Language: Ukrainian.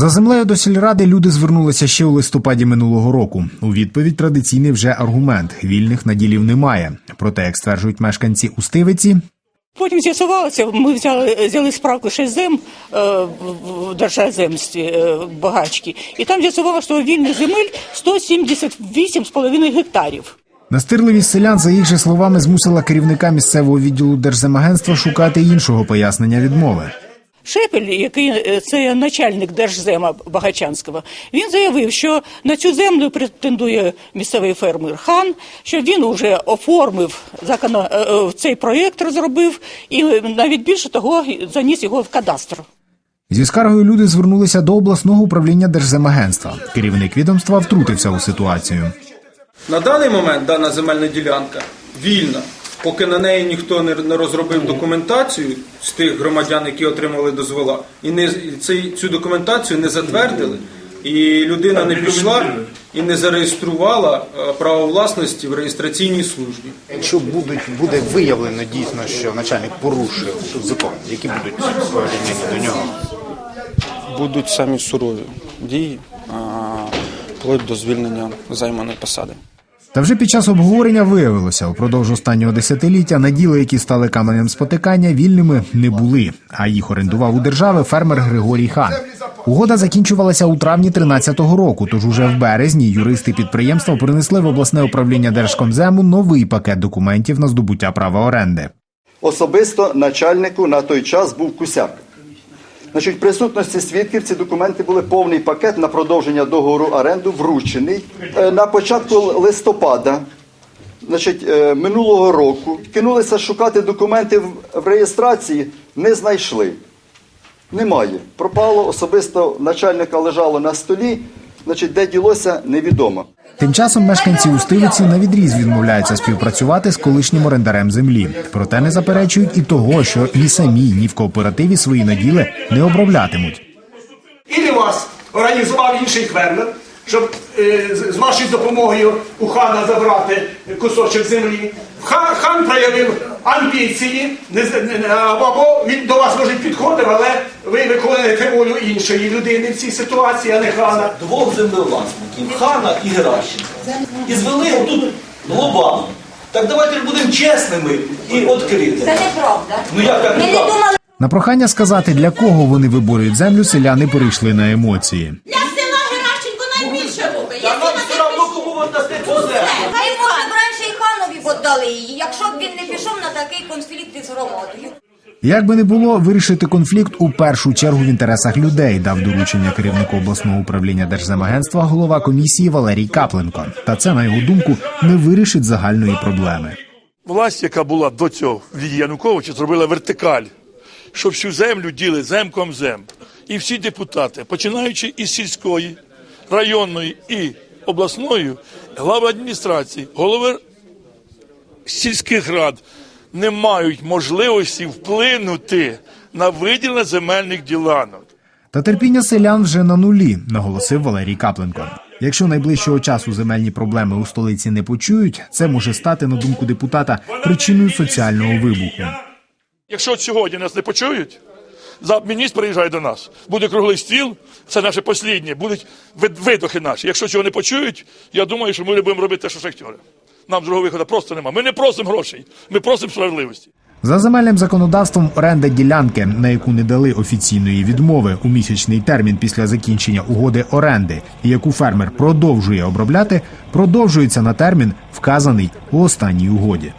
За землею до сільради люди звернулися ще у листопаді минулого року. У відповідь традиційний вже аргумент: вільних наділів немає. Проте, як стверджують мешканці Устивиці, Потім з'ясувалося, ми взяли, взяли справку ще зем е, в- держземстві е, багачки, і там з'ясувалося, що вільних земель 178,5 гектарів. настирливість селян, за їх же словами, змусила керівника місцевого відділу Держземагентства шукати іншого пояснення відмови. Шепель, який е, це начальник держзема Багачанського, він заявив, що на цю землю претендує місцевий фермер хан, що він вже оформив законо, е, е, цей проєкт, розробив, і навіть більше того заніс його в кадастр. Зі скаргою люди звернулися до обласного управління Держземагентства. Керівник відомства втрутився у ситуацію. На даний момент дана земельна ділянка вільна, поки на неї ніхто не не розробив документацію з тих громадян, які отримали дозвола, і не цей, цю документацію не затвердили, і людина не пішла і не зареєструвала е, право власності в реєстраційній службі. Якщо будуть, буде виявлено дійсно, що начальник порушив закон, які будуть порівняння до нього? будуть самі сурові дії, вплоть до звільнення займаної посади. Та вже під час обговорення виявилося, упродовж останнього десятиліття наділи, які стали каменем спотикання, вільними не були. А їх орендував у держави фермер Григорій Хан. Угода закінчувалася у травні 13-го року. Тож уже в березні юристи підприємства принесли в обласне управління Держкомзему новий пакет документів на здобуття права оренди. Особисто начальнику на той час був Кусяк. Значить, в присутності свідків ці документи були повний пакет на продовження договору оренду вручений Е, на початку листопада. Значить, е, минулого року кинулися шукати документи в- реєстрації, не знайшли. Немає. Пропало особисто начальника лежало на столі, значить, де ділося, невідомо. Тим часом мешканці Устивиці на відріз відмовляються співпрацювати з колишнім орендарем землі. Проте не заперечують і того, що ні самі, ні в кооперативі свої наділи не оброблятимуть. Ілі вас організував інший фермер, щоб е, з вашою допомогою у хана забрати кусочок землі. Хан, хан проявив амбіції, або він до вас може підходив, але волю іншої людини в цій ситуації, а не хана. двох землевласників Хана і Геращенка. І звели отут глобально. Так давайте будемо чесними і відкритими. Це неправда. Ну як так Ми не думали На прохання сказати, для кого вони виборюють землю, селяни перейшли на емоції. для села Геращенко найбільше робить. Та нам все одно кому віддасте цю землю. Хай може б раніше і ханові віддали її, якщо б він не пішов на такий конфлікт із громадою. Як би не було, вирішити конфлікт у першу чергу в інтересах людей дав доручення керівнику обласного управління Держземагентства голова комісії Валерій Капленко. Та це, на його думку, не вирішить загальної проблеми. власть, яка була до цього від Януковича, зробила вертикаль, що всю землю діли земком зем. І всі депутати, починаючи із сільської, районної і обласної, глави адміністрації, голови сільських рад не мають можливості вплинути на виділення земельних ділянок. Та терпіння селян вже на нулі, наголосив Валерій Капленко. Якщо найближчого часу земельні проблеми у столиці не почують, це може стати, на думку депутата, причиною соціального вибуху. Якщо от сьогодні нас не почують, за міністр приїжджає до нас. Буде круглий стіл, це наше посліднє, будуть видохи наші. Якщо цього не почують, я думаю, що ми будемо робити те, що шахтери. Нам другого виходу просто немає. Ми не просимо грошей, ми просимо справедливості. За земельним законодавством оренда ділянки, на яку не дали офіційної відмови у місячний термін після закінчення угоди оренди, і яку фермер продовжує обробляти, продовжується на термін, вказаний у останній угоді.